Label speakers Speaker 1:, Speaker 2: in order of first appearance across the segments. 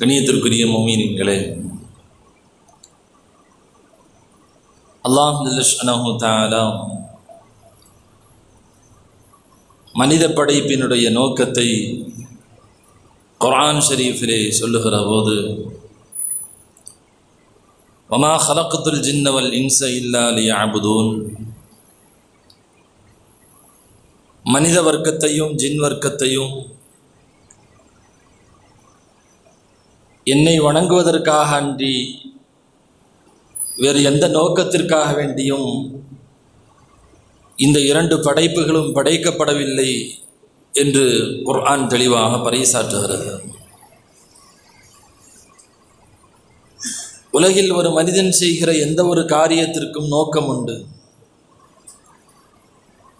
Speaker 1: கணியத்திற்குரிய மொமீன்களே. அல்லாஹ் தாலா மனித படைப்பினுடைய நோக்கத்தை குரான் ஷரீஃபிலே சொல்லுகிற போது வமா ஹலக்கத்துல் ஜின்னவல் இன்ச இல்லா லியாபுதூன் மனித வர்க்கத்தையும் ஜின் வர்க்கத்தையும் என்னை வணங்குவதற்காக அன்றி வேறு எந்த நோக்கத்திற்காக வேண்டியும் இந்த இரண்டு படைப்புகளும் படைக்கப்படவில்லை என்று குர்ஆன் தெளிவாக பறைசாற்றுகிறது. உலகில் ஒரு மனிதன் செய்கிற எந்த ஒரு காரியத்திற்கும் நோக்கம் உண்டு.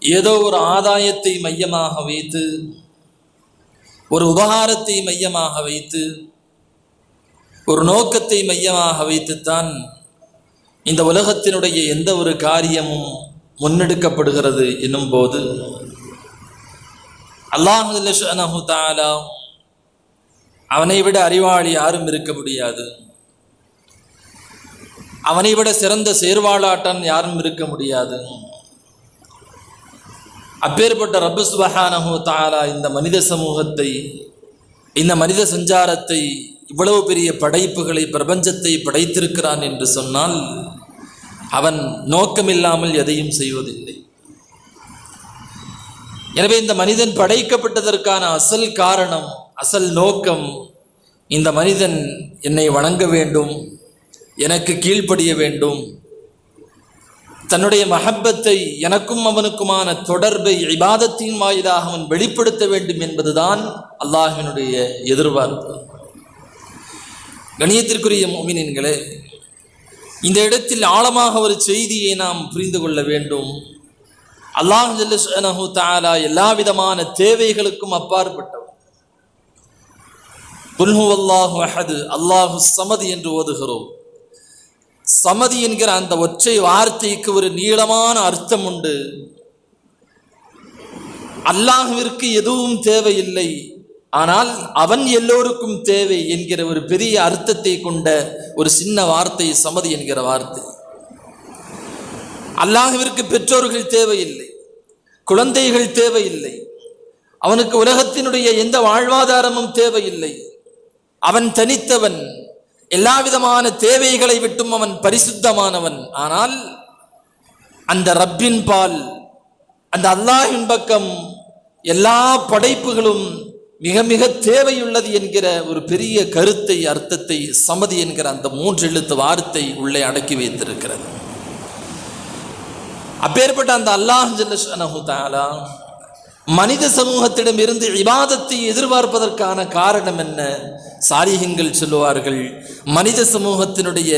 Speaker 1: ஏதோ ஒரு ஆதாயத்தை மையமாக வைத்து ஒரு உபகாரத்தை மையமாக வைத்து ஒரு நோக்கத்தை மையமாக வைத்துத்தான் இந்த உலகத்தினுடைய எந்த ஒரு காரியமும் முன்னெடுக்கப்படுகிறது என்னும் போது அல்லாஹு தாலா அவனை விட அறிவாளி யாரும் இருக்க முடியாது. அவனை விட சிறந்த சேர்வாளாட்டன் யாரும் இருக்க முடியாது. அப்பேற்பட்ட ரப்பு சுபஹானஹு தாலா இந்த மனித சமூகத்தை இந்த மனித சஞ்சாரத்தை இவ்வளவு பெரிய படைப்புகளை பிரபஞ்சத்தை படைத்திருக்கிறான் என்று சொன்னால் அவன் நோக்கமில்லாமல் எதையும் செய்வதில்லை. எனவே இந்த மனிதன் படைக்கப்பட்டதற்கான அசல் காரணம் அசல் நோக்கம் இந்த மனிதன் என்னை வணங்க வேண்டும் எனக்கு கீழ்ப்படிய வேண்டும். தன்னுடைய மஹப்பத்தை எனக்கும் அவனுக்குமான தொடர்பை இபாதத்தின் வாயிலாக அவன் வெளிப்படுத்த வேண்டும் என்பதுதான் அல்லாஹினுடைய எதிர்பார்ப்பு. கணியத்திற்குரிய மோமினின்களே இந்த இடத்தில் ஆழமாக ஒரு செய்தியை நாம் புரிந்து கொள்ள வேண்டும். அல்லாஹ் ஜல்லு தாலா எல்லா விதமான தேவைகளுக்கும் அப்பாற்பட்டவன் புல்ஹு அல்லாஹு அஹது அல்லாஹு சமதி என்று ஓதுகிறோம். சமதி என்கிற அந்த ஒற்றை வார்த்தைக்கு ஒரு நீளமான அர்த்தம் உண்டு. அல்லாஹுவிற்கு எதுவும் தேவையில்லை. ஆனால் அவன் எல்லோருக்கும் தேவை என்கிற ஒரு பெரிய அர்த்தத்தை கொண்ட ஒரு சின்ன வார்த்தை சமதி என்கிற வார்த்தை. அல்லாஹுவிற்கு பெற்றோர்கள் தேவையில்லை குழந்தைகள் தேவையில்லை அவனுக்கு உலகத்தினுடைய எந்த வாழ்வாதாரமும் தேவையில்லை. அவன் தனித்தவன் எல்லா விதமான தேவைகளை விட்டும் அவன் பரிசுத்தமானவன். ஆனால் அந்த ரப்பின் பால் அந்த அல்லாஹின் பக்கம் எல்லா படைப்புகளும் மிக மிக தேவையுள்ளது என்கிற ஒரு பெரிய கருத்தை அர்த்தத்தை சமதி என்கிற அந்த மூன்று எழுத்து வார்த்தை உள்ளே அடக்கி வைத்திருக்கிறது. அப்பேற்பட்ட அந்த அல்லாஹ் ஜல்லஷனஹு தாலா மனித சமூகத்திடம் இருந்து விவாதத்தை எதிர்பார்ப்பதற்கான காரணம் என்ன? சாரிகங்கள் சொல்லுவார்கள் மனித சமூகத்தினுடைய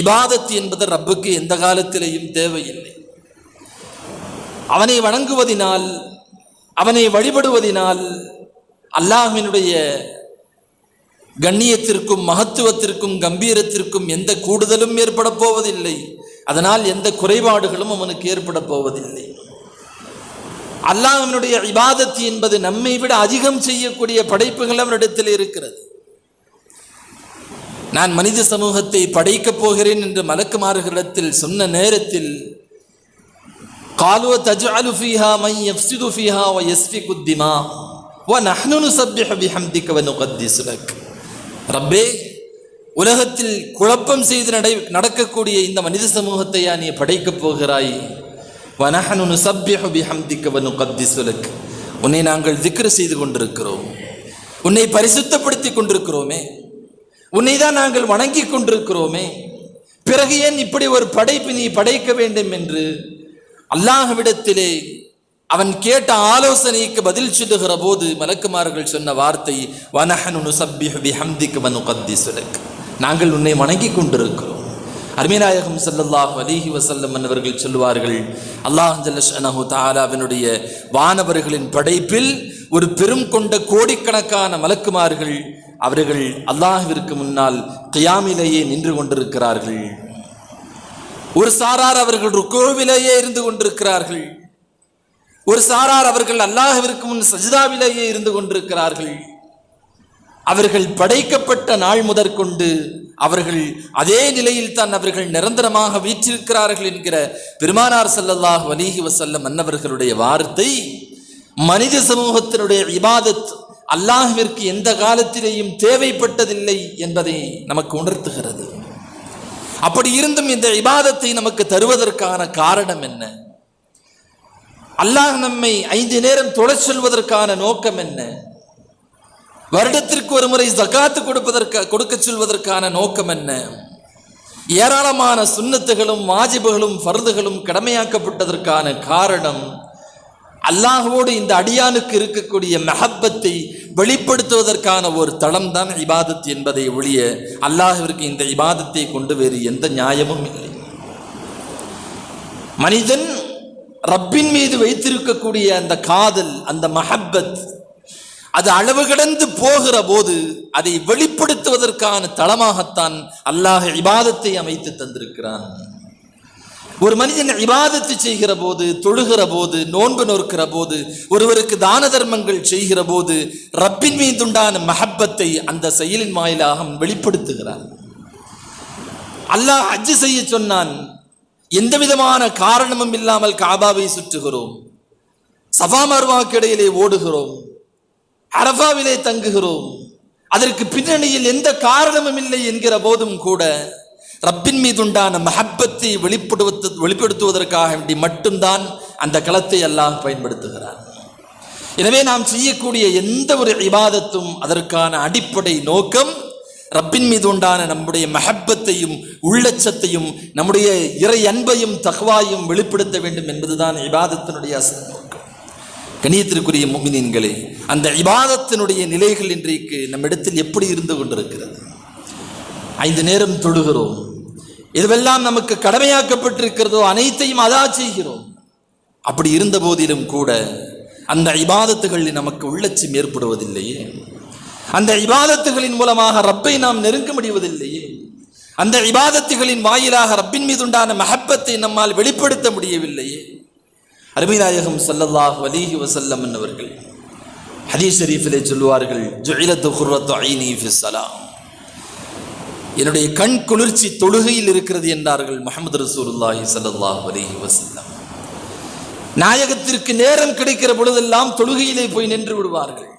Speaker 1: இபாதத்து என்பது ரப்புக்கு எந்த காலத்திலேயும் தேவையில்லை. அவனை வணங்குவதினால் அவனை வழிபடுவதினால் அல்லாஹினுடைய கண்ணியத்திற்கும் மகத்துவத்திற்கும் கம்பீரத்திற்கும் எந்த கூடுதலும் ஏற்பட போவதில்லை. அதனால் எந்த குறைபாடுகளும் அவனுக்கு ஏற்பட போவதில்லை. அல்லாஹினுடைய இபாதத்து என்பது நம்மை விட அதிகம் செய்யக்கூடிய படைப்புகள் அவனிடத்தில் இருக்கிறது. நான் மனித சமூகத்தை படைக்கப் போகிறேன் என்று மலக்குமார்களிடத்தில் சொன்ன நேரத்தில் காலுவ தஜ் ஃபீஹா மை யஃப்ஸிது ஒ வ குத்திமா வ ரப்பே உலகத்தில் குழப்பம் செய்து நடை நடக்கக்கூடிய இந்த மனித சமூகத்தையா நீ படைக்கப் போகிறாய்? வனஹனு நுசப்பிஹு பிஹம்திக வ நுகத்திஸு உன்னை நாங்கள் திக்ரு செய்து கொண்டிருக்கிறோம். உன்னை பரிசுத்தப்படுத்தி கொண்டிருக்கிறோமே. உன்னை தான் நாங்கள் வணங்கி கொண்டிருக்கிறோமே. பிறகு ஏன் இப்படி ஒரு படைப்பு நீ படைக்க வேண்டும் என்று? அல்லாஹ்விடத்திலே அவன் கேட்ட ஆலோசனைக்கு பதில் சொல்லுகிற போது மலக்குமார்கள் சொன்ன வார்த்தை வனஹனு நுசப்பிஹு பிஹம்திக வ நுகத்திஸு நாங்கள் உன்னை வணங்கி கொண்டிருக்கிறோம். அருமைநாயகம் சல்லல்லாஹ் அலிஹி வசல்லம் அவர்கள் சொல்லுவார்கள் அல்லாஹ் ஜல்லஷனஹு தஆலாவினுடைய வானவர்களின் படைப்பில் ஒரு பெரும் கொண்ட கோடிக்கணக்கான மலக்குமார்கள் அவர்கள் அல்லாஹிற்கு முன்னால் கியாமிலேயே நின்று கொண்டிருக்கிறார்கள். ஒரு சாரார் அவர்கள் ருக்கோவிலேயே இருந்து கொண்டிருக்கிறார்கள். ஒரு சாரார் அவர்கள் அல்லாஹவிற்கு முன் சஜிதாவிலேயே இருந்து கொண்டிருக்கிறார்கள். அவர்கள் படைக்கப்பட்ட நாள் முதற்கொண்டு அவர்கள் அதே நிலையில் தான் அவர்கள் நிரந்தரமாக வீற்றிருக்கிறார்கள் என்கிற பெருமானார் செல்லல்லாஹ் வலிஹி வசல்லம் அன்னவர்களுடைய வார்த்தை மனித சமூகத்தினுடைய இபாதத் அல்லாஹிற்கு எந்த காலத்திலேயும் தேவைப்பட்டதில்லை என்பதை நமக்கு உணர்த்துகிறது. அப்படி இருந்தும் இந்த இபாதத்தை நமக்கு தருவதற்கான காரணம் என்ன? அல்லாஹ் நம்மை ஐந்து நேரம் தொழச் சொல்வதற்கான நோக்கம் என்ன? வருடத்திற்கு ஒரு முறை ஜகாத்து கொடுப்பதற்கு கொடுக்க சொல்வதற்கான நோக்கம் என்ன? ஏராளமான சுண்ணத்துகளும் வாஜிபுகளும் ஃபர்துகளும் கடமையாக்கப்பட்டதற்கான காரணம் அல்லாஹோடு இந்த அடியானுக்கு இருக்கக்கூடிய மெஹப்பத்தை வெளிப்படுத்துவதற்கான ஒரு தளம் தான் இபாதத் என்பதை ஒழிய அல்லாஹிற்கு இந்த இபாதத்தை கொண்டு வேறு எந்த நியாயமும் இல்லை. மனிதன் ரப்பின் மீது வைத்திருக்கக்கூடிய அந்த காதல் அந்த மஹப்பத் அது அளவு கடந்து போகிற போது அதை வெளிப்படுத்துவதற்கான தளமாகத்தான் அல்லாஹ் இபாதத்தை அமைத்து தந்திருக்கிறான். ஒரு மனிதன் இபாதத்து செய்கிற போது தொழுகிற போது நோன்பு நோக்கிற போது ஒருவருக்கு தான தர்மங்கள் செய்கிற போது ரப்பின் மீதுண்டான மஹப்பத்தை அந்த செயலின் வாயிலாக வெளிப்படுத்துகிறான். அல்லாஹ் அஜ்ஜு செய்ய சொன்னான் எந்த விதமான காரணமும் இல்லாமல் காபாவை சுற்றுகிறோம். சஃபா மர்வாக்கு இடையிலே ஓடுகிறோம். அரபாவிலே தங்குகிறோம். அதற்கு பின்னணியில் எந்த காரணமும் இல்லை என்கிற போதும் கூட ரப்பின் மீதுண்டான மஹப்பத்தை வெளிப்படுத்து வெளிப்படுத்துவதற்காக வேண்டி மட்டும்தான் அந்த களத்தை அல்லாஹ் பயன்படுத்துகிறார் எனவே நாம் செய்யக்கூடிய எந்த ஒரு இபாதத்தும் அதற்கான அடிப்படை நோக்கம் ரப்பின் மீது உண்டான நம்முடைய மஹப்பத்தையும் உள்ளச்சத்தையும் நம்முடைய இறை அன்பையும் தகவாயும் வெளிப்படுத்த வேண்டும் என்பதுதான் இபாதத்தினுடைய அசல் நோக்கம். கணியத்திற்குரிய முமினின்களே அந்த இபாதத்தினுடைய நிலைகள் இன்றைக்கு நம்மிடத்தில் எப்படி இருந்து கொண்டிருக்கிறது? ஐந்து நேரம் தொழுகிறோம். இதுவெல்லாம் நமக்கு கடமையாக்கப்பட்டிருக்கிறதோ அனைத்தையும் அதா செய்கிறோம். அப்படி இருந்த போதிலும் கூட அந்த இபாதத்துகளில் நமக்கு உள்ளச்சம் ஏற்படுவதில்லையே. அந்த இபாதத்துகளின் மூலமாக ரப்பை நாம் நெருங்க முடிவதில்லையே அந்த இபாதத்துகளின் வாயிலாக ரப்பின் மீதுண்டான மஹப்பத்தை நம்மால் வெளிப்படுத்த முடியவில்லையே அருமைநாயகம் சல்லல்லாஹ் வலிஹி வசல்லம் என்னவர்கள் ஹதீஸ் ஷரீஃபிலே சொல்லுவார்கள் ஜுஇலத்து குர்ரத்து ஐனி ஃபிஸ் என்னுடைய கண் குளிர்ச்சி தொழுகையில் இருக்கிறது என்றார்கள் முகமது ரசூலுல்லாஹி சல்லாஹ் வலிஹி வசல்லம் நாயகத்திற்கு நேரம் கிடைக்கிற பொழுதெல்லாம் தொழுகையிலே போய் நின்று விடுவார்கள்.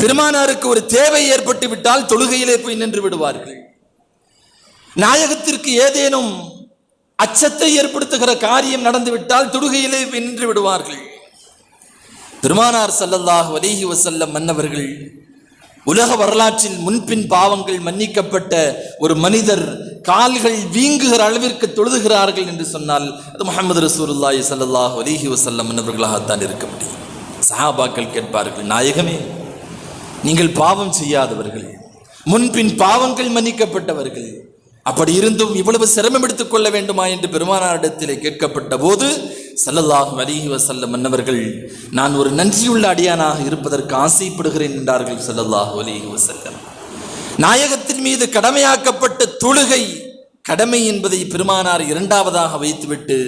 Speaker 1: பெருமானாருக்கு ஒரு தேவை ஏற்பட்டு விட்டால் தொழுகையிலே போய் நின்று விடுவார்கள். நாயகத்திற்கு ஏதேனும் அச்சத்தை ஏற்படுத்துகிற காரியம் நடந்துவிட்டால் தொழுகையிலே போய் நின்று விடுவார்கள். பெருமானார் ஸல்லல்லாஹு அலைஹி வசல்லம் மன்னவர்கள் உலக வரலாற்றில் முன்பின் பாவங்கள் மன்னிக்கப்பட்ட ஒரு மனிதர் கால்கள் வீங்குகிற அளவிற்கு தொழுதுகிறார்கள் என்று சொன்னால் அது முகமது ரசூருல்லாய் சல்லாஹ் அலைஹி வசல்லம் மன்னவர்களாகத்தான் இருக்க முடியும். சஹாபாக்கள் கேட்பார்கள் நாயகமே நீங்கள் பாவம் செய்யாதவர்கள். முன்பின் பாவங்கள் மன்னிக்கப்பட்டவர்கள். அப்படி இருந்தும் இவ்வளவு சிரமம் எடுத்துக் கொள்ள வேண்டுமா என்று பெருமானாரிடத்திலே கேட்கப்பட்ட போது ஸல்லல்லாஹு அலிஹி வஸல்லம் மன்னவர்கள் நான் ஒரு நன்றியுள்ள அடியானாக இருப்பதற்கு ஆசைப்படுகிறேன் என்றார்கள் சல்லல்லாஹு அலிஹி வசல்லம் நாயகத்தின் மீது கடமையாக்கப்பட்ட தொழுகை கடமை என்பதை பெருமானார் இரண்டாவதாக வைத்துவிட்டு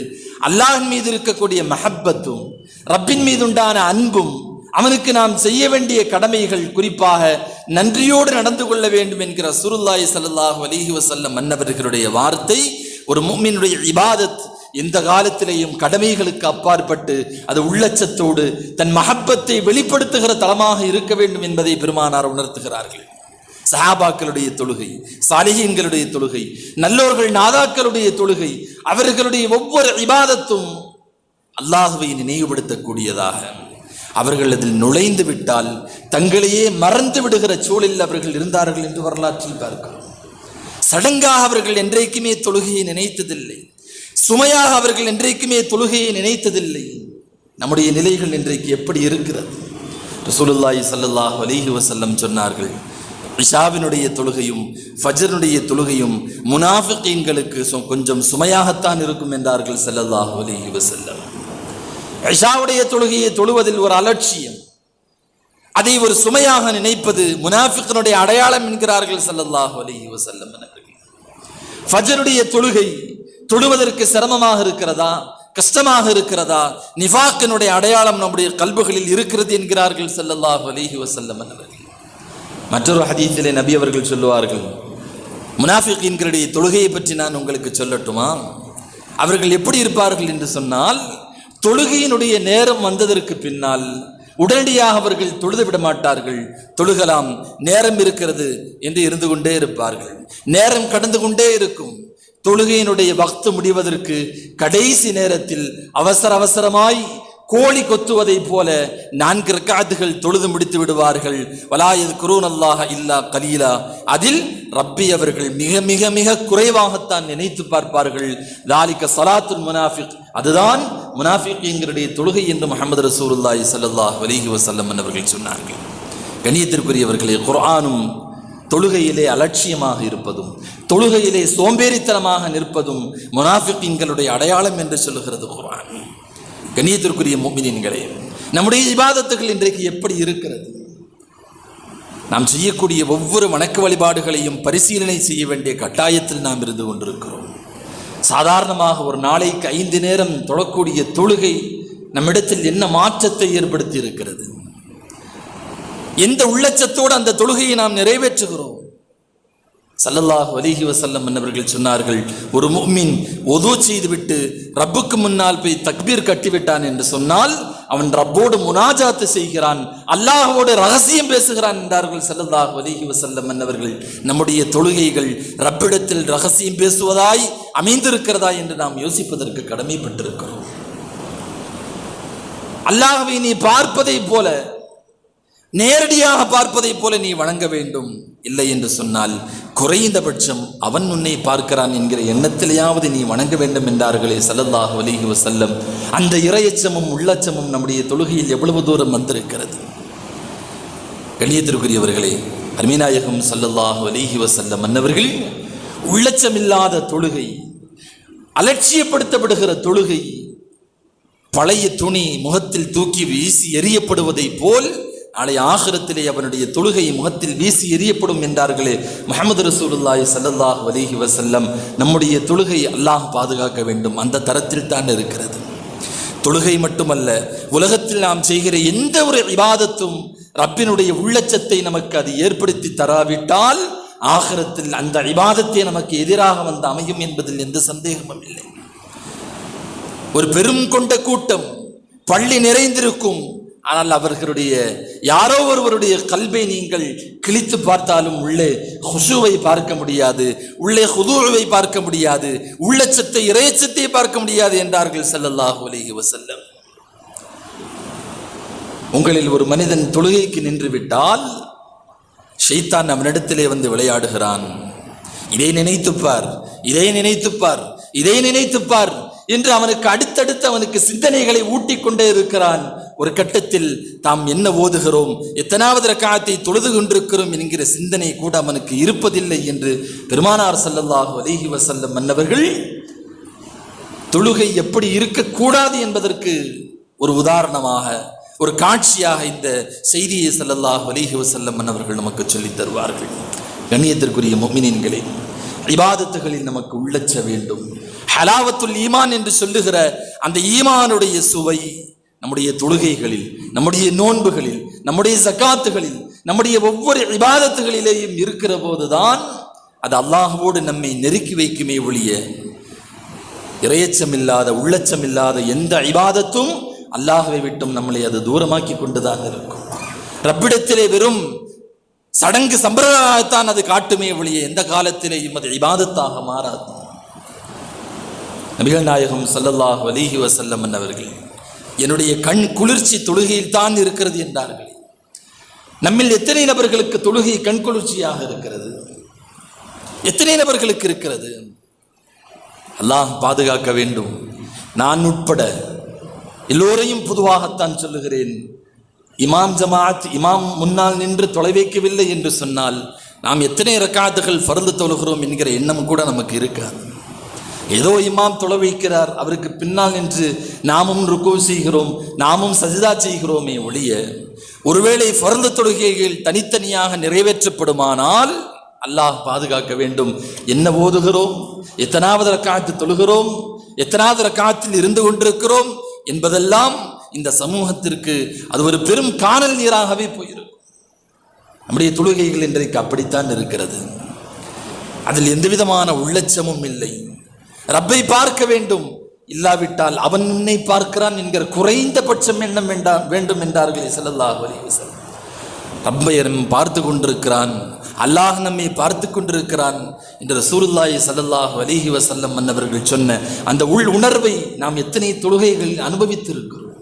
Speaker 1: அல்லாஹின் மீது இருக்கக்கூடிய மஹப்பத்தும் ரப்பின் மீது உண்டான அன்பும் அவனுக்கு நாம் செய்ய வேண்டிய கடமைகள் குறிப்பாக நன்றியோடு நடந்து கொள்ள வேண்டும் என்கிற சுருல்லாய் ஸல்லல்லாஹு அலிஹி வசல்லம் மன்னவர்களுடைய வார்த்தை ஒரு மும்மினுடைய இபாதத் எந்த காலத்திலேயும் கடமைகளுக்கு அப்பாற்பட்டு அது உள்ளச்சத்தோடு தன் மகப்பத்தை வெளிப்படுத்துகிற தளமாக இருக்க வேண்டும் என்பதை பெருமானார் உணர்த்துகிறார்கள். சஹாபாக்களுடைய தொழுகை சாலிஹீன்களுடைய தொழுகை நல்லோர்கள் நாதாக்களுடைய தொழுகை அவர்களுடைய ஒவ்வொரு இபாதத்தும் அல்லாஹுவை நினைவுபடுத்தக்கூடியதாக அவர்கள் அதில் நுழைந்து விட்டால் தங்களையே மறந்து விடுகிற சூழலில் அவர்கள் இருந்தார்கள் என்று வரலாற்றில் பார்க்கிறோம். சடங்காக அவர்கள் என்றைக்குமே தொழுகையை நினைத்ததில்லை. சுமையாக அவர்கள் என்றைக்குமே தொழுகையை நினைத்ததில்லை. நம்முடைய நிலைகள் இன்றைக்கு எப்படி இருக்கிறது? ரசூலுல்லாஹி சல்லாஹ் அலிஹி வசல்லம் சொன்னார்கள் இஷாவினுடைய தொழுகையும் ஃபஜ்ருடைய தொழுகையும் முனாஃபிகீன்களுக்கு சு- கொஞ்சம் சுமையாகத்தான் இருக்கும் என்றார்கள் ஸல்லல்லாஹு அலிஹி வசல்லம் ஐஷாவுடைய தொழுகையை தொழுவதில் ஒரு அலட்சியம். அதை ஒரு சுமையாக நினைப்பது முனாஃபிக்கனுடைய அடையாளம் என்கிறார்கள் ஸல்லல்லாஹு அலைஹி வசல்லம் அவர்கள். ஃபஜருடைய தொழுகை தொழுவதற்கு சிரமமாக இருக்கிறதா? கஷ்டமாக இருக்கிறதா? நிஃபாக்கினுடைய அடையாளம் நம்முடைய கல்புகளில் இருக்கிறது என்கிறார்கள் ஸல்லல்லாஹு அலிஹி வசல்லம் அவர்கள். மற்றொரு ஹதீஸிலே நபி அவர்கள் சொல்லுவார்கள் முனாஃபிகின்களுடைய தொழுகையை பற்றி நான் உங்களுக்கு சொல்லட்டுமா? அவர்கள் எப்படி இருப்பார்கள் என்று சொன்னால் தொழுகையினுடைய நேரம் வந்ததற்கு பின்னால் உடனடியாக அவர்கள் தொழுது விட மாட்டார்கள். தொழுகலாம். நேரம் இருக்கிறது என்று இருந்து கொண்டே இருப்பார்கள். நேரம் கடந்து கொண்டே இருக்கும். தொழுகையினுடைய வக்து முடிவதற்கு கடைசி நேரத்தில் அவசர அவசரமாய் கோழி கொத்துவதைப் போல நான்கு ரக்காத்துகள் தொழுது முடித்து விடுவார்கள். வலாயது குரூன் அல்லாஹ இல்லா கலீலா. அதில் ரப்பி அவர்கள் மிக மிக மிக குறைவாகத்தான் நினைத்து பார்ப்பார்கள். தாலிக்க சலாத்துல் முனாஃபிக். அதுதான் முனாஃபிக்களுடைய தொழுகை என்று முகமது ரசூலுல்லாஹி சல்லாஹ் வலிஹி வசல்லம் அவர்கள் சொன்னார்கள். கணியத்திற்குரியவர்களே குர்ஆனும் தொழுகையிலே அலட்சியமாக இருப்பதும் தொழுகையிலே சோம்பேறித்தனமாக நிற்பதும் முனாஃபிக்கின்களுடைய அடையாளம் என்று சொல்லுகிறது குர்ஆன். கணியத்திற்குரிய முமினின்களே நம்முடைய விவாதத்துகள் இன்றைக்கு எப்படி இருக்கிறது? நாம் செய்யக்கூடிய ஒவ்வொரு வணக்க வழிபாடுகளையும் பரிசீலனை செய்ய வேண்டிய கட்டாயத்தில் நாம் இருந்து கொண்டிருக்கிறோம். சாதாரணமாக ஒரு நாளைக்கு ஐந்து நேரம் தொழக்கூடிய தொழுகை நம்மிடத்தில் என்ன மாற்றத்தை ஏற்படுத்தி இருக்கிறது? எந்த உள்ளச்சத்தோடு அந்த தொழுகையை நாம் நிறைவேற்றுகிறோம்? சல்லல்லாஹ் வலிஹி வசல்லம் என்னவர்கள் சொன்னார்கள் ஒரு முஃமின் ஒது செய்துவிட்டு ரப்புக்கு முன்னால் போய் தக்பீர் கட்டிவிட்டான் என்று சொன்னால் அவன் ரப்போடு முனாஜாத்து செய்கிறான் அல்லாஹோடு ரகசியம் பேசுகிறான் என்றார்கள் சல்லல்லாஹு அலிஹி வசல்லம் என்னவர்கள் நம்முடைய தொழுகைகள் ரப்பிடத்தில் ரகசியம் பேசுவதாய் அமைந்திருக்கிறதா என்று நாம் யோசிப்பதற்கு கடமைப்பட்டிருக்கிறோம். அல்லாஹவை நீ பார்ப்பதை போல நேரடியாக பார்ப்பதைப் போல நீ வணங்க வேண்டும். இல்லை என்று சொன்னால் குறைந்தபட்சம் அவன் உன்னை பார்க்கிறான் என்கிற எண்ணத்திலேயாவது நீ வணங்க வேண்டும் என்றார்களே சல்லல்லாஹ் வலிஹி வசல்லம் அந்த இரையச்சமும் உள்ளச்சமும் நம்முடைய தொழுகையில் எவ்வளவு தூரம் வந்திருக்கிறது? கணியத்திற்குரியவர்களே அருமிநாயகம் சல்லல்லாஹ் வலிஹி வசல்லம் மன்னவர்கள் உள்ளச்சமில்லாத தொழுகை அலட்சியப்படுத்தப்படுகிற தொழுகை பழைய துணி முகத்தில் தூக்கி வீசி எறியப்படுவதைப் போல் நாளை ஆகிரத்திலே அவனுடைய தொழுகை முகத்தில் வீசி எறியப்படும் என்றார்களே. முகமது ரசூலுல்லாய் சல்லல்லாஹ் வலிஹி வசல்லம் நம்முடைய தொழுகை அல்லாஹ் பாதுகாக்க வேண்டும். அந்த தரத்தில் தான் இருக்கிறது. தொழுகை மட்டுமல்ல உலகத்தில் நாம் செய்கிற எந்த ஒரு விவாதத்தும் ரப்பினுடைய உள்ளச்சத்தை நமக்கு அது ஏற்படுத்தி தராவிட்டால் ஆகரத்தில் அந்த விவாதத்தை நமக்கு எதிராக வந்து அமையும் என்பதில் எந்த சந்தேகமும் இல்லை. ஒரு பெரும் கொண்ட கூட்டம் பள்ளி நிறைந்திருக்கும் ஆனால் அவர்களுடைய யாரோ ஒருவருடைய கல்வை நீங்கள் கிழித்து பார்த்தாலும் உள்ளே ஹுசுவை பார்க்க முடியாது உள்ளே ஹுதூவை பார்க்க முடியாது உள்ளச்சத்தை இறையச்சத்தை பார்க்க முடியாது என்றார்கள் செல்லல்லாஹு அலிஹி வசல்லம் உங்களில் ஒரு மனிதன் தொழுகைக்கு நின்று விட்டால் ஷைத்தான் அவனிடத்திலே வந்து விளையாடுகிறான். இதை நினைத்துப்பார் இதை நினைத்துப்பார் இதை நினைத்துப்பார் என்று அவனுக்கு அடுத்தடுத்து அவனுக்கு சிந்தனைகளை ஊட்டிக் கொண்டே இருக்கிறான். ஒரு கட்டத்தில் தாம் என்ன ஓதுகிறோம்? எத்தனாவது ரக்காயத்தை தொழுது கொண்டிருக்கிறோம் என்கிற சிந்தனை கூட அவனுக்கு இருப்பதில்லை என்று பெருமானார் ஸல்லல்லாஹு அலைஹி வசல்லம் மன்னவர்கள் தொழுகை எப்படி இருக்கக்கூடாது என்பதற்கு ஒரு உதாரணமாக ஒரு காட்சியாக இந்த செய்தியை செல்லல்லாஹ் அலைஹி வசல்லம் மன்னவர்கள் நமக்கு சொல்லித் தருவார்கள். கண்ணியத்திற்குரிய முஃமினீன்களே இபாதத்துகளில் நமக்கு உள்ளச்ச வேண்டும். ஹலாவத்துல் ஈமான் என்று சொல்லுகிற அந்த ஈமானுடைய சுவை நம்முடைய தொழுகைகளில் நம்முடைய நோன்புகளில் நம்முடைய சக்காத்துகளில் நம்முடைய ஒவ்வொரு விவாதத்துகளிலேயும் இருக்கிற போதுதான் அது அல்லாஹ்வோடு நம்மை நெருக்கி வைக்குமே ஒழிய இரையச்சமில்லாத உள்ளச்சமில்லாத எந்த இபாதத்தும் அல்லாஹவை விட்டும் நம்மளை அது தூரமாக்கி கொண்டுதான் இருக்கும். ரப்பிடத்திலே வெறும் சடங்கு சம்பிரதாயத்தான் அது காட்டுமே ஒழிய எந்த காலத்திலேயும் அது இபாதத்தாக மாறாது. நபிகள் நாயகம் சல்லல்லாஹ் அலிஹி வசல்லம் அவர்கள் என்னுடைய கண் குளிர்ச்சி தொழுகையில் தான் இருக்கிறது என்றார்கள். நம்மில் எத்தனை நபர்களுக்கு தொழுகை கண் குளிர்ச்சியாக இருக்கிறது? எத்தனை நபர்களுக்கு இருக்கிறது? அல்லாஹ் பாதுகாக்க வேண்டும். நான் உட்பட எல்லோரையும் பொதுவாகத்தான் சொல்லுகிறேன். இமாம் ஜமாத் இமாம் முன்னால் நின்று தொலைவைக்கவில்லை என்று சொன்னால் நாம் எத்தனை ரக்காத்துகள் பருந்து தொழுகிறோம் என்கிற எண்ணம் கூட நமக்கு இருக்காது. ஏதோ இமாம் தொலைவைக்கிறார் அவருக்கு பின்னால் நின்று நாமும் ருக்கோ செய்கிறோம் நாமும் சஜிதா செய்கிறோமே ஒழிய ஒருவேளை ஃபர்து தொழுகைகள் தனித்தனியாக நிறைவேற்றப்படுமானால் அல்லாஹ் பாதுகாக்க வேண்டும். என்ன ஓதுகிறோம்? எத்தனாவது ரக்காத்து தொழுகிறோம்? எத்தனாவது ரக்காத்தில் இருந்து கொண்டிருக்கிறோம்? என்பதெல்லாம் இந்த சமூகத்திற்கு அது ஒரு பெரும் காணல் நீராகவே போயிருக்கும். நம்முடைய தொழுகைகள் இன்றைக்கு அப்படித்தான் இருக்கிறது. அதில் எந்த விதமான உள்ளச்சமும் இல்லை. ரப்பை பார்க்க வேண்டும். இல்லாவிட்டால் அவன் உன்னை பார்க்கிறான் என்கிற குறைந்தபட்சம் எண்ணம் வேண்டா வேண்டும் என்றார்களே ஸல்லல்லாஹு அலைஹி ரப்பையரும் பார்த்து கொண்டிருக்கிறான். அல்லாஹ் நம்மை பார்த்து கொண்டிருக்கிறான் என்று சூருல்லாய் ஸல்லல்லாஹு அலிஹி வசல்லம் மன்னவர்கள் சொன்ன அந்த உள் உணர்வை நாம் எத்தனை தொழுகைகள் அனுபவித்திருக்கிறோம்.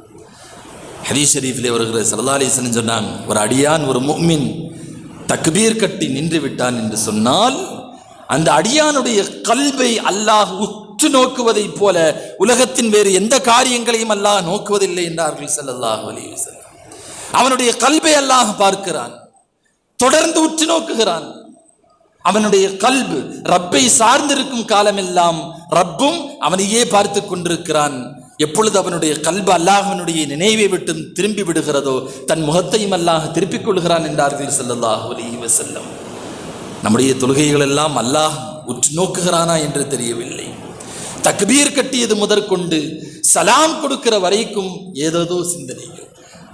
Speaker 1: ஹதீஸ் ஷரீஃபிலே வருகிற சல்லா அலைஹி சொன்னான் ஒரு அடியான் ஒரு முக்மின் தக்பீர் கட்டி நின்று விட்டான் என்று சொன்னால் அந்த அடியானுடைய கல்வை அல்லாஹ் உற்று நோக்குவதைப் போல உலகத்தின் வேறு எந்த காரியங்களையும் அல்லாஹ் நோக்குவதில்லை என்றார்கள் செல்லல்லாஹ் அலைஹி அவனுடைய கல்வை அல்லாஹ் பார்க்கிறான் தொடர்ந்து உற்று நோக்குகிறான். அவனுடைய கல்பு ரப்பை சார்ந்திருக்கும் காலமெல்லாம் ரப்பும் அவனையே பார்த்து கொண்டிருக்கிறான். எப்பொழுது அவனுடைய கல்பு அல்லாஹனுடைய நினைவை விட்டு திரும்பி விடுகிறதோ தன் முகத்தையும் அல்லாஹ் திருப்பிக் கொள்கிறான் என்றார்கள் செல்லல்லாஹ் அலைஹி செல்லம் நம்முடைய தொழுகைகள் எல்லாம் அல்லாஹ் உற்று நோக்குகிறானா என்று தெரியவில்லை. தக்பீர் கட்டியது முதற்கொண்டு சலாம் கொடுக்கிற வரைக்கும் ஏதேதோ சிந்தனைகள்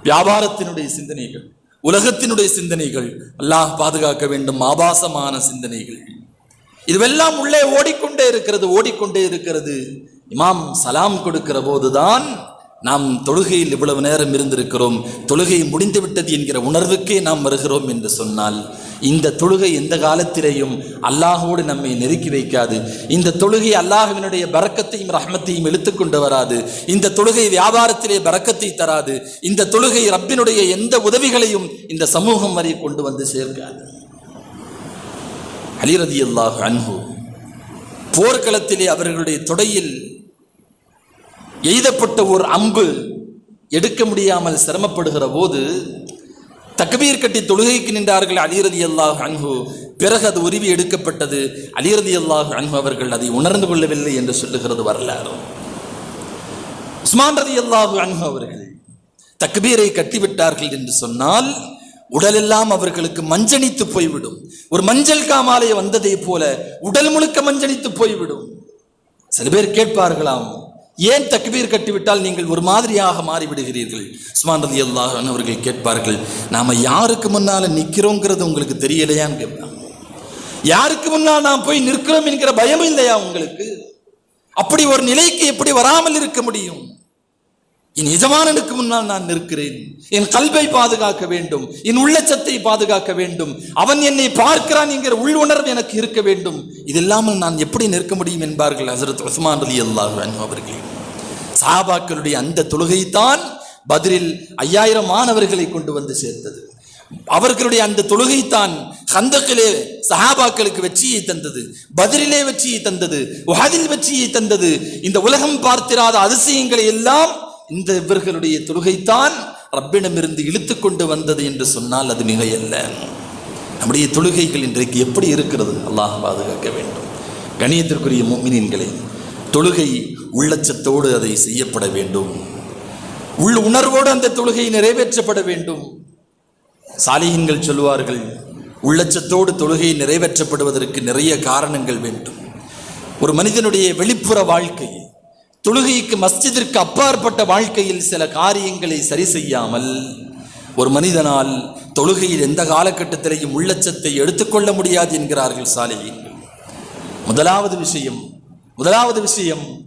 Speaker 1: வியாபாரத்தினுடைய சிந்தனைகள் உலகத்தினுடைய சிந்தனைகள் அல்லாஹ் பாதுகாக்க வேண்டும் ஆபாசமான சிந்தனைகள். இதுவெல்லாம் உள்ளே ஓடிக்கொண்டே இருக்கிறது ஓடிக்கொண்டே இருக்கிறது. இமாம் சலாம் கொடுக்கிற போதுதான் நாம் தொழுகையில் இவ்வளவு நேரம் இருந்திருக்கிறோம் தொழுகை முடிந்து விட்டது என்கிற உணர்வுக்கே நாம் வருகிறோம் என்று சொன்னால் இந்த தொழுகை எந்த காலத்திலேயும் அல்லாஹோடு நம்மை நெருக்கி வைக்காது. இந்த தொழுகை அல்லாஹவினுடைய பரக்கத்தையும் ரஹ்மத்தையும் இழுத்துக்கொண்டு வராது. இந்த தொழுகை வியாபாரத்திலே பறக்கத்தை தராது. இந்த தொழுகை ரப்பினுடைய எந்த உதவிகளையும் இந்த சமூகம் வரை கொண்டு வந்து சேர்க்காது. அலிரதி அல்லாஹ் அன்பு போர்க்களத்திலே அவர்களுடைய தொடையில் எய்தப்பட்ட ஒரு அம்பு எடுக்க முடியாமல் சிரமப்படுகிற போது தக்பீர் கட்டி தொழுகைக்கு நின்றார்கள் அலிரதி அல்லாஹ் அன்ஹு. பிறகு அது உருவி எடுக்கப்பட்டது. அலிரதி அல்லாஹ் அன்ஹு அவர்கள் அதை உணர்ந்து கொள்ளவில்லை என்று சொல்லுகிறது வரலாறு. உஸ்மான் ரதி அல்லாஹு அன்ஹு அவர்கள் தக்பீரை கட்டிவிட்டார்கள் என்று சொன்னால் உடலெல்லாம் அவர்களுக்கு மஞ்சணித்து போய்விடும். ஒரு மஞ்சள் காமாலை வந்ததை போல உடல் முழுக்க மஞ்சணித்து போய்விடும். சில பேர் கேட்பார்களாம் ஏன் தக்பீர் கட்டிவிட்டால் நீங்கள் ஒரு மாதிரியாக மாறிவிடுகிறீர்கள்? உஸ்மான் ரதி அல்லாஹ் அவர்கள் கேட்பார்கள் நாம யாருக்கு முன்னால் நிற்கிறோங்கிறது உங்களுக்கு தெரியலையான்னு கேட்பாங்க. யாருக்கு முன்னால் நாம் போய் நிற்கிறோம் என்கிற பயம் இல்லையா உங்களுக்கு? அப்படி ஒரு நிலைக்கு எப்படி வராமல் இருக்க முடியும்? என் எஜமானனுக்கு முன்னால் நான் நிற்கிறேன். என் கல்வை பாதுகாக்க வேண்டும். என் உள்ளச்சத்தை பாதுகாக்க வேண்டும். அவன் என்னை பார்க்கிறான் என்கிற உள் உணர்வு எனக்கு இருக்க வேண்டும். இது இல்லாமல் நான் எப்படி நிற்க முடியும் என்பார்கள் ஹசரத் உஸ்மான் அலி அல்லாஹ் அவர்கள். சஹாபாக்களுடைய அந்த தொழுகைத்தான் பதிலில் ஐயாயிரம் மாணவர்களை கொண்டு வந்து சேர்த்தது. அவர்களுடைய அந்த தொழுகைத்தான் ஹந்தக்கிலே சஹாபாக்களுக்கு வெற்றியை தந்தது. பதிலிலே வெற்றியை தந்தது. உஹதில் வெற்றியை தந்தது. இந்த உலகம் பார்த்திராத அதிசயங்களை எல்லாம் இந்த இவர்களுடைய தொழுகைத்தான் ரப்பிடமிருந்து இழுத்து கொண்டு வந்தது என்று சொன்னால் அது மிகையல்ல நம்முடைய தொழுகைகள் இன்றைக்கு எப்படி இருக்கிறது? அல்லாஹ் பாதுகாக்க வேண்டும். கணியத்திற்குரிய மோமினின்களே தொழுகை உள்ளச்சத்தோடு அதை செய்யப்பட வேண்டும். உள் உணர்வோடு அந்த தொழுகை நிறைவேற்றப்பட வேண்டும். சாலிகன்கள் சொல்லுவார்கள் உள்ளச்சத்தோடு தொழுகை நிறைவேற்றப்படுவதற்கு நிறைய காரணங்கள் வேண்டும். ஒரு மனிதனுடைய வெளிப்புற வாழ்க்கை தொழுகைக்கு மஸ்ஜிதிற்கு அப்பாற்பட்ட வாழ்க்கையில் சில காரியங்களை சரி செய்யாமல் ஒரு மனிதனால் தொழுகையில் எந்த காலகட்டத்திலேயும் உள்ளச்சத்தை எடுத்துக்கொள்ள முடியாது என்கிறார்கள் சாலையை முதலாவது விஷயம் முதலாவது விஷயம்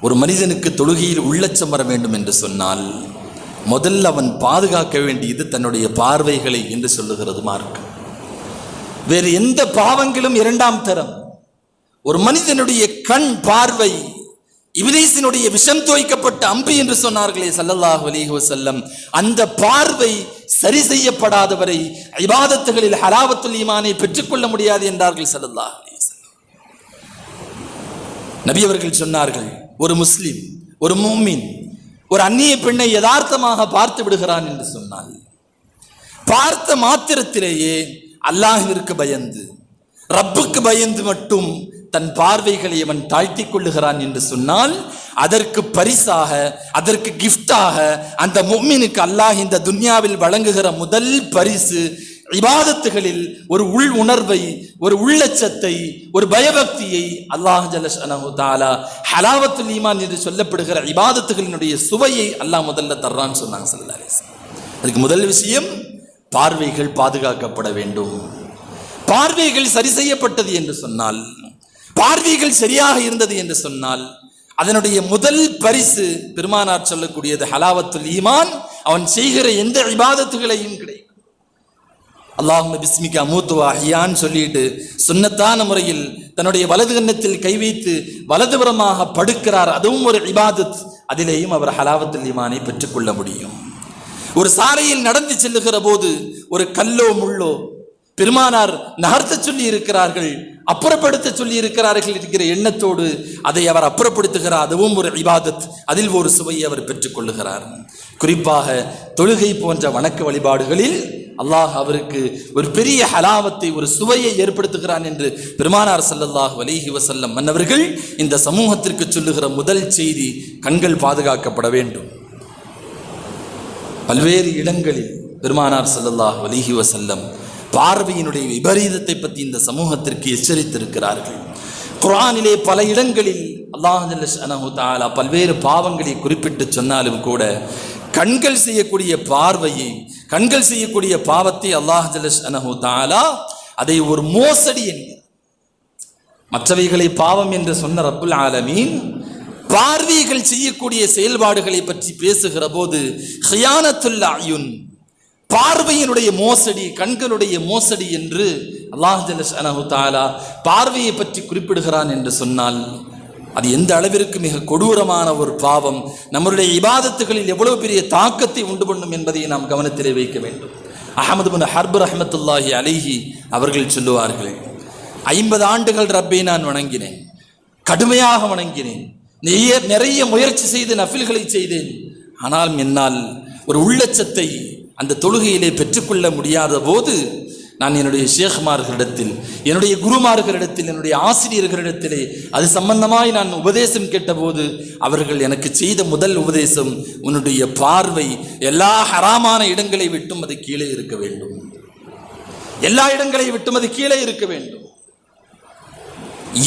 Speaker 1: ஒரு மனிதனுக்கு தொழுகையில் உள்ளச்சம் வர வேண்டும் என்று சொன்னால் முதல்ல அவன் பாதுகாக்க வேண்டியது தன்னுடைய பார்வைகளை என்று சொல்லுகிறது மார்க். வேறு எந்த பாவங்களும் இரண்டாம் தரம். ஒரு மனிதனுடைய கண் பார்வை இபிலீசினுடைய விஷம் தோய்க்கப்பட்ட அம்பு என்று சொன்னார்களே சல்லல்லாஹ் அலிஹு செல்லம் அந்த பார்வை சரி செய்யப்படாதவரை இபாதத்துகளில் ஹலாவத்துல் ஈமானை பெற்றுக்கொள்ள முடியாது என்றார்கள் சல்லல்லாஹ் நபி அவர்கள் சொன்னார்கள் ஒரு முஸ்லிம் ஒரு மூமின் ஒரு அந்நிய பெண்ணை யதார்த்தமாக பார்த்து விடுகிறான் என்று சொன்னால் பார்த்த மாத்திரத்திலேயே அல்லாஹிற்கு பயந்து ரப்புக்கு பயந்து மட்டும் தன் பார்வைகளை அவன் தாழ்த்தி கொள்ளுகிறான் என்று சொன்னால் அதற்கு பரிசாக அதற்கு கிஃப்டாக அந்த மும்மினுக்கு அல்லாஹ் இந்த துன்யாவில் வழங்குகிற முதல் பரிசு இபாதத்துகளில் ஒரு உள் உணர்வை ஒரு உள்ளச்சத்தை ஒரு பயபக்தியை அல்லாஹ் ஜல்லஷனஹு தாலா ஹலாவத்துல் ஈமான் என்று சொல்லப்படுகிற இபாதத்துகளினுடைய சுவையை அல்லாஹ் முதல்ல தர்றான்னு சொன்னாங்க ஸல்லல்லாஹு அதுக்கு முதல் விஷயம் பார்வைகள் பாதுகாக்கப்பட வேண்டும். பார்வைகள் சரி செய்யப்பட்டது என்று சொன்னால் பார்வைகள் சரியாக இருந்தது என்று சொன்னால் அதனுடைய முதல் பரிசு பெருமானார் சொல்லக்கூடியது ஹலாவத்துல் ஈமான். அவன் செய்கிற எந்த விவாதத்துகளையும் கிடைக்கும் அல்லாஹும் பிஸ்மிகா மூத்துவா ஹியான்னு சொல்லிட்டு சுன்னத்தான முறையில் தன்னுடைய வலது கன்னத்தில் கை வைத்து வலதுபுறமாக படுக்கிறார். அதுவும் ஒரு இபாதத். அதிலேயும் அவர் ஹலாவத்துல் ஈமானை பெற்றுக்கொள்ள முடியும். ஒரு சாலையில் நடந்து செல்லுகிற போது ஒரு கல்லோ முள்ளோ பெருமானார் நகர்த்த சொல்லி இருக்கிறார்கள் அப்புறப்படுத்த சொல்லி இருக்கிறார்கள் இருக்கிற எண்ணத்தோடு அதை அவர் அப்புறப்படுத்துகிறார். அதுவும் ஒரு இபாதத். அதில் ஒரு சுவையை அவர் பெற்றுக்கொள்ளுகிறார் குறிப்பாக தொழுகை போன்ற வணக்க வழிபாடுகளில் அல்லாஹ் அவருக்கு ஒரு பெரிய ஹலாவத்தை ஒரு சுவையை ஏற்படுத்துகிறான் என்று பெருமானார் சல்லல்லாஹ் வலிஹி வசல்லம் மன்னவர்கள் இந்த சமூகத்திற்கு சொல்லுகிற முதல் செய்தி கண்கள் பாதுகாக்கப்பட வேண்டும். பல்வேறு இடங்களில் பெருமானார் சல்லல்லாஹ் வலிஹி வசல்லம் பார்வையினுடைய விபரீதத்தை பற்றி இந்த சமூகத்திற்கு எச்சரித்திருக்கிறார்கள். குரானிலே பல இடங்களில் அல்லாஹ் பல்வேறு பாவங்களை குறிப்பிட்டு சொன்னாலும் கூட கண்கள் செய்யக்கூடிய பார்வையை கண்கள் செய்யக்கூடிய பாவத்தை அல்லாஹ் ஜல்ல அதை ஒரு மோசடி என்கிறார். மற்றவைகளை பாவம் என்று சொன்ன ரப்புல் ஆலமீன் பார்வைகள் செய்யக்கூடிய செயல்பாடுகளை பற்றி பேசுகிற போது ஹியானத்துல் அயுன் பார்வையினுடைய மோசடி கண்களுடைய மோசடி என்று அல்லாஹ் ஜல்லஷானஹு தாலா பார்வையை பற்றி குறிப்பிடுகிறான் என்று சொன்னால் அது எந்த அளவிற்கு மிக கொடூரமான ஒரு பாவம் நம்மளுடைய இபாதத்துகளில் எவ்வளவு பெரிய தாக்கத்தை உண்டு பண்ணும் என்பதை நாம் கவனத்திலே வைக்க வேண்டும். அஹமது பின் ஹர்பு ரஹமத்துல்லாஹி அலிஹி அவர்கள் சொல்லுவார்கள் ஐம்பது ஆண்டுகள் ரப்பை நான் வணங்கினேன் கடுமையாக வணங்கினேன் நிறைய நிறைய முயற்சி செய்து நஃபில்களை செய்தேன் ஆனாலும் என்னால் ஒரு உள்ளச்சத்தை அந்த தொழுகையிலே பெற்றுக்கொள்ள முடியாத போது நான் என்னுடைய ஷேக்மார்களிடத்தில் என்னுடைய குருமார்களிடத்தில் என்னுடைய ஆசிரியர்களிடத்திலே அது சம்பந்தமாய் நான் உபதேசம் கேட்டபோது அவர்கள் எனக்கு செய்த முதல் உபதேசம் உன்னுடைய பார்வை எல்லா ஹராமான இடங்களை விட்டும் அது கீழே இருக்க வேண்டும். எல்லா இடங்களை விட்டும் அது கீழே இருக்க வேண்டும்.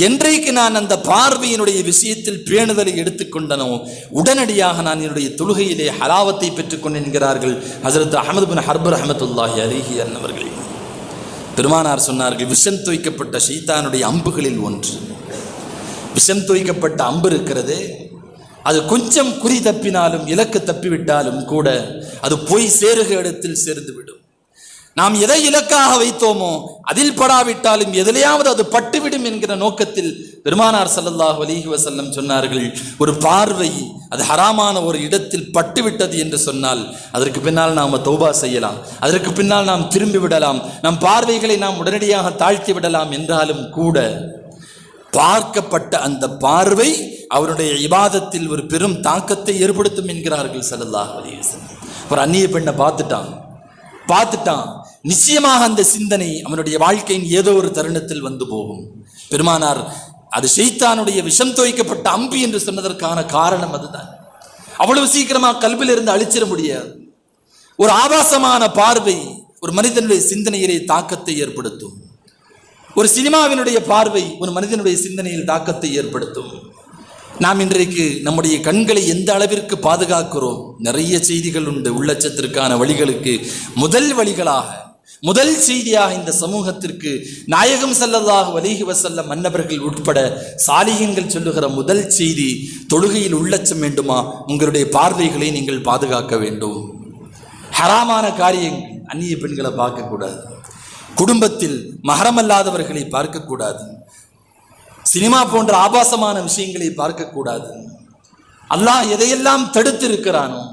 Speaker 1: என்றைக்கு நான் அந்த பார்வையினுடைய விஷயத்தில் பேணுதலை எடுத்துக்கொண்டனோ உடனடியாக நான் என்னுடைய தொழுகையிலே ஹலாவத்தை பெற்றுக்கொண்டேன் என்கிறார்கள் ஹசரத் அஹமது பின் ஹர்பர் அஹமத்துல்லாஹி அலிஹி அன்னவர்கள். பெருமானார் சொன்னார்கள் விஷம் துவைக்கப்பட்ட சீதானுடைய அம்புகளில் ஒன்று. விஷம் துவைக்கப்பட்ட அம்பு இருக்கிறதே அது கொஞ்சம் குறி தப்பினாலும் இலக்கு தப்பிவிட்டாலும் கூட அது போய் சேருக இடத்தில் சேர்ந்துவிடும். நாம் எதை இலக்காக வைத்தோமோ அதில் படாவிட்டாலும் எதிலையாவது அது பட்டுவிடும் என்கிற நோக்கத்தில் பெருமானார் சல்லல்லாஹ் அலைஹி வசல்லம் சொன்னார்கள். ஒரு பார்வை அது ஹராமான ஒரு இடத்தில் பட்டுவிட்டது என்று சொன்னால் அதற்கு பின்னால் நாம் தௌபா செய்யலாம். அதற்கு பின்னால் நாம் திரும்பி விடலாம். நம் பார்வைகளை நாம் உடனடியாக தாழ்த்தி விடலாம் என்றாலும் கூட பார்க்கப்பட்ட அந்த பார்வை அவருடைய இபாதத்தில் ஒரு பெரும் தாக்கத்தை ஏற்படுத்தும் என்கிறார்கள் சல்லல்லாஹ் அலைஹி ஒரு அந்நிய பெண்ணை பார்த்துட்டான். பார்த்துட்டான். நிச்சயமாக அந்த சிந்தனை அவனுடைய வாழ்க்கையின் ஏதோ ஒரு தருணத்தில் வந்து போகும். பெருமானார் அது ஷெய்தானுடைய விஷம் துவைக்கப்பட்ட அம்பு என்று சொன்னதற்கான காரணம் அதுதான். அவ்வளவு சீக்கிரமாக கல்வியில் இருந்து அழிச்சிட முடியாது. ஒரு ஆபாசமான பார்வை ஒரு மனிதனுடைய சிந்தனையிலே தாக்கத்தை ஏற்படுத்தும். ஒரு சினிமாவினுடைய பார்வை ஒரு மனிதனுடைய சிந்தனையில் தாக்கத்தை ஏற்படுத்தும். நாம் இன்றைக்கு நம்முடைய கண்களை எந்த அளவிற்கு பாதுகாக்கிறோம்? நிறைய செய்திகள் உண்டு. உள்ளச்சத்திற்கான வழிகளுக்கு முதல் வழிகளாக முதல் செய்தியாக இந்த சமூகத்திற்கு நாயகம் செல்லதாக வலிக வசல்ல மன்னவர்கள் உட்பட சாலிகங்கள் சொல்லுகிற முதல் செய்தி தொழுகையில் உள்ளச்சம் வேண்டுமா? உங்களுடைய பார்வைகளை நீங்கள் பாதுகாக்க வேண்டும். ஹராமான காரியங்கள் அந்நிய பெண்களை பார்க்கக்கூடாது. குடும்பத்தில் மகரமல்லாதவர்களை பார்க்கக்கூடாது. சினிமா போன்ற ஆபாசமான விஷயங்களை பார்க்கக்கூடாது. அல்லாஹ் எதையெல்லாம் தடுத்து இருக்கிறானோ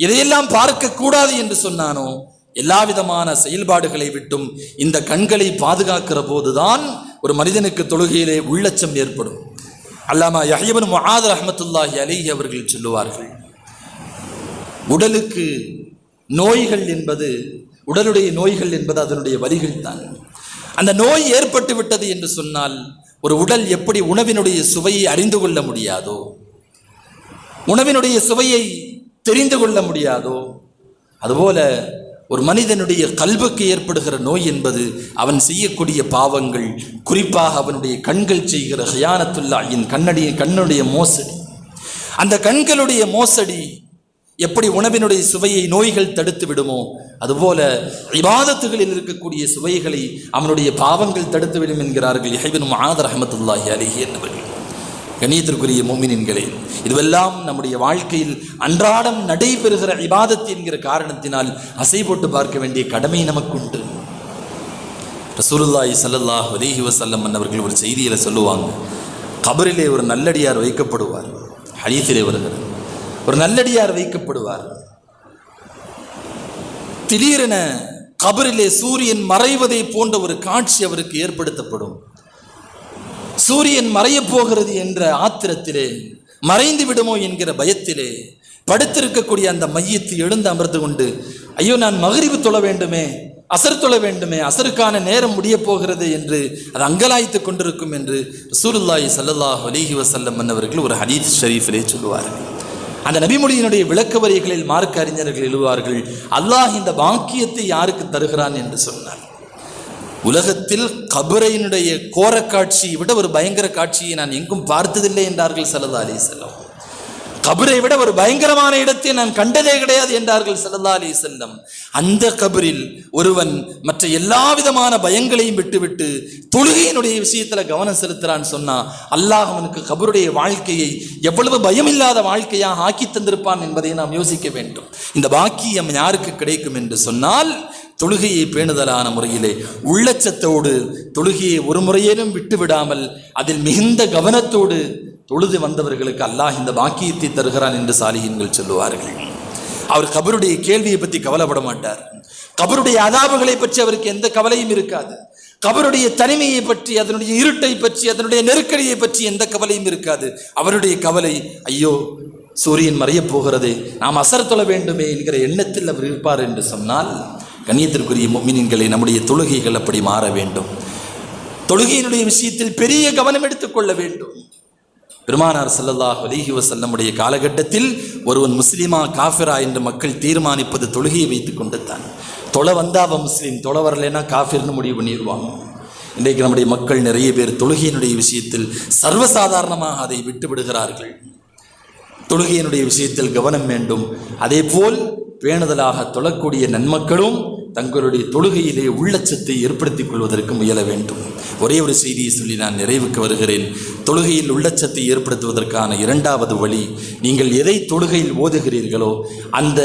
Speaker 1: எதையெல்லாம் பார்க்கக்கூடாது என்று சொன்னானோ எல்லா விதமான செயல்பாடுகளை விட்டும் இந்த கண்களை பாதுகாக்கிற போதுதான் ஒரு மனிதனுக்கு தொழுகையிலே உள்ளச்சம் ஏற்படும். அல்லாமா யஹ்யபன் முஹாத் ரஹமத்துல்லாஹி அலைஹி அவர்கள் சொல்லுவார்கள் உடலுக்கு நோய்கள் என்பது உடலுடைய நோய்கள் என்பது அதனுடைய வரிகள் தான். அந்த நோய் ஏற்பட்டு விட்டது என்று சொன்னால் ஒரு உடல் எப்படி உணவினுடைய சுவையை அறிந்து கொள்ள முடியாதோ உணவினுடைய சுவையை தெரிந்து கொள்ள முடியாதோ அதுபோல ஒரு மனிதனுடைய கல்வுக்கு ஏற்படுகிற நோய் என்பது அவன் செய்யக்கூடிய பாவங்கள் குறிப்பாக அவனுடைய கண்கள் செய்கிற ஹயானத்துல்லாயின் கண்ணடிய கண்ணுடைய மோசடி. அந்த கண்களுடைய மோசடி எப்படி உணவினுடைய சுவையை நோய்கள் தடுத்து விடுமோ அதுபோல இபாதத்துகளில் இருக்கக்கூடிய சுவைகளை அவனுடைய பாவங்கள் தடுத்து விடும் என்கிறார்கள் இஹைபின் ஆதர் அஹமத்துல்லாஹி அலிஹி என்பவர்கள். கணியத்திற்குரிய மோமினின்களே இதுவெல்லாம் நம்முடைய வாழ்க்கையில் அன்றாடம் நடைபெறுகிற இபாதத் என்கிற காரணத்தினால் அசை போட்டு பார்க்க வேண்டிய கடமை நமக்குண்டு. ரசூலுல்லாய் சல்லல்லாஹ் வதேஹி வசல்லம் அவர்கள் ஒரு செய்தியில சொல்லுவாங்க கபரிலே ஒரு நல்லடியார் வைக்கப்படுவார். ஹதீஸிலே வருகிறது. ஒரு நல்லடியார் வைக்கப்படுவார். திடீரென கபரிலே சூரியன் மறைவதை போன்ற ஒரு காட்சி அவருக்கு ஏற்படுத்தப்படும். சூரியன் மறையப் போகிறது என்ற ஆத்திரத்திலே மறைந்து விடுமோ என்கிற பயத்திலே படுத்திருக்கக்கூடிய அந்த மையத்தை எழுந்து அமர்ந்து கொண்டு ஐயோ நான் மகிழ்வு தொழ வேண்டுமே அசர் தொழ வேண்டுமே அசருக்கான நேரம் முடிய போகிறது என்று அது அங்கலாய்த்து கொண்டிருக்கும் என்று ரசூலுல்லாஹி ஸல்லல்லாஹு அலிஹி வசல்லம் அவர்கள் ஒரு ஹதீஸ் ஷரீஃபிலே சொல்லுவார்கள். அந்த நபிமொழியினுடைய விளக்க வரிகளில் மார்க்க அறிஞர்கள் எழுவார்கள் அல்லாஹ் இந்த பாக்கியத்தை யாருக்கு தருகிறான்? என்று சொன்னார் உலகத்தில் கபரையினுடைய கோர காட்சியை விட ஒரு பயங்கர காட்சியை நான் எங்கும் பார்த்ததில்லை என்றார்கள் சல்லா அலி செல்லம் கபரை விட ஒரு பயங்கரமான இடத்தை நான் கண்டதே கிடையாது என்றார்கள் சல்லா அலி செல்லம் அந்த கபரில் ஒருவன் மற்ற எல்லா விதமான பயங்களையும் விட்டுவிட்டு தொழுகையினுடைய விஷயத்துல கவனம் செலுத்துறான்னு சொன்னா அல்லாஹ் அவனுக்கு கபருடைய வாழ்க்கையை எவ்வளவு பயம் இல்லாத வாழ்க்கையாக ஆக்கி தந்திருப்பான் என்பதை நாம் யோசிக்க வேண்டும். இந்த பாக்கியம் யாருக்கு கிடைக்கும் என்று சொன்னால் தொழுகையை பேணுதலான முறையிலே உள்ளச்சத்தோடு தொழுகையை ஒரு முறையேனும் விட்டு விடாமல் அதில் மிகுந்த கவனத்தோடு தொழுது வந்தவர்களுக்கு அல்லாஹ் இந்த பாக்கியத்தை தருகிறான் என்று சாலிகன்கள் சொல்லுவார்கள். அவர் கபருடைய கேள்வியை பற்றி கவலைப்பட மாட்டார். கபருடைய அதாபுகளை பற்றி அவருக்கு எந்த கவலையும் இருக்காது. கபருடைய தனிமையை பற்றி அதனுடைய இருட்டை பற்றி அதனுடைய நெருக்கடியை பற்றி எந்த கவலையும் இருக்காது. அவருடைய கவலை ஐயோ சூரியன் மறையப் போகிறது நாம் அசர் தொழ வேண்டுமே என்கிற எண்ணத்தில் அவர் இருப்பார் என்று சொன்னால் கண்ணியத்திற்குரிய மீன்களை நம்முடைய தொழுகைகள் அப்படி மாற வேண்டும். தொழுகையினுடைய விஷயத்தில் பெரிய கவனம் எடுத்துக்கொள்ள வேண்டும். பெருமானார் ஸல்லல்லாஹு அலைஹி வசல்லமுடைய காலகட்டத்தில் ஒருவன் முஸ்லீமா காஃபிரா என்று மக்கள் தீர்மானிப்பது தொழுகையை வைத்துக் கொண்டு தான் தொலை வந்தா அவன் முஸ்லீம் தொலை வரலைன்னா காஃபிர்னு முடிவு பண்ணிடுவாங்க இன்றைக்கு நம்முடைய மக்கள் நிறைய பேர் தொழுகையினுடைய விஷயத்தில் சர்வசாதாரணமாக அதை விட்டு விடுகிறார்கள். தொழுகையினுடைய விஷயத்தில் கவனம் வேண்டும். அதே போல் பேணுதலாக தொழக்கூடிய நன்மக்களும் தங்களுடைய தொழுகையிலே உள்ளச்சத்தை ஏற்படுத்திக் கொள்வதற்கு முயல வேண்டும். ஒரே ஒரு செய்தியை சொல்லி நான் நிறைவுக்கு வருகிறேன். தொழுகையில் உள்ளச்சத்தை ஏற்படுத்துவதற்கான இரண்டாவது வழி நீங்கள் எதை தொழுகையில் ஓதுகிறீர்களோ அந்த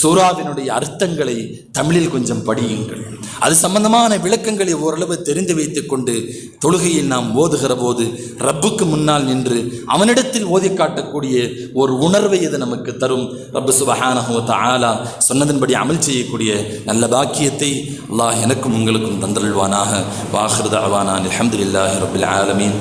Speaker 1: சூறாவினுடைய அர்த்தங்களை தமிழில் கொஞ்சம் படியுங்கள். அது சம்பந்தமான விளக்கங்களை ஓரளவு தெரிந்து வைத்துக் கொண்டு தொழுகையில் நாம் ஓதுகிற போது ரப்புக்கு முன்னால் நின்று அவனிடத்தில் ஓதி காட்டக்கூடிய ஒரு உணர்வை இது நமக்கு தரும். ரப்பு சுபஹானஹு ஆலா சொன்னதன்படி அமல் செய்யக்கூடிய நல்ல பாக்கியத்தை அல்லாஹ் எனக்கும் உங்களுக்கும் தந்தருள்வானாக வாஹிருத அவானான் அலமதுல்லாஹி ரபில் ஆலமீன்